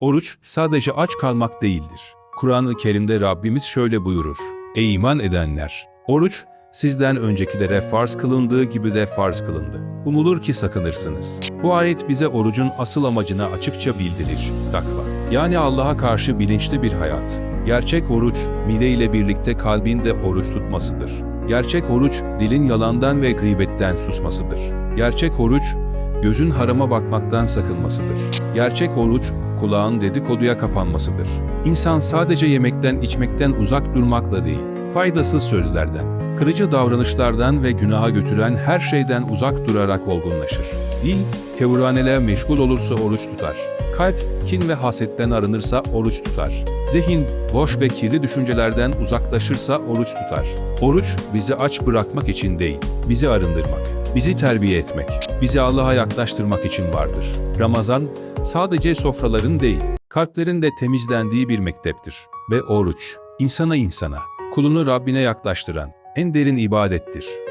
Oruç sadece aç kalmak değildir. Kur'an-ı Kerim'de Rabbimiz şöyle buyurur. Ey iman edenler! Oruç sizden öncekilere farz kılındığı gibi de farz kılındı. Umulur ki sakınırsınız. Bu ayet bize orucun asıl amacını açıkça bildirir. Takva. Yani Allah'a karşı bilinçli bir hayat. Gerçek oruç, mide ile birlikte kalbin de oruç tutmasıdır. Gerçek oruç, dilin yalandan ve gıybetten susmasıdır. Gerçek oruç, gözün harama bakmaktan sakınmasıdır. Gerçek oruç, kulağın dedikoduya kapanmasıdır. İnsan sadece yemekten içmekten uzak durmakla değil, faydasız sözlerden, kırıcı davranışlardan ve günaha götüren her şeyden uzak durarak olgunlaşır. Dil, kevuraneler meşgul olursa oruç tutar. Kalp, kin ve hasetten arınırsa oruç tutar. Zihin, boş ve kirli düşüncelerden uzaklaşırsa oruç tutar. Oruç, bizi aç bırakmak için değil, bizi arındırmak, bizi terbiye etmek, bizi Allah'a yaklaştırmak için vardır. Ramazan, sadece sofraların değil, kalplerin de temizlendiği bir mekteptir. Ve oruç, insana insana, kulunu Rabbine yaklaştıran en derin ibadettir.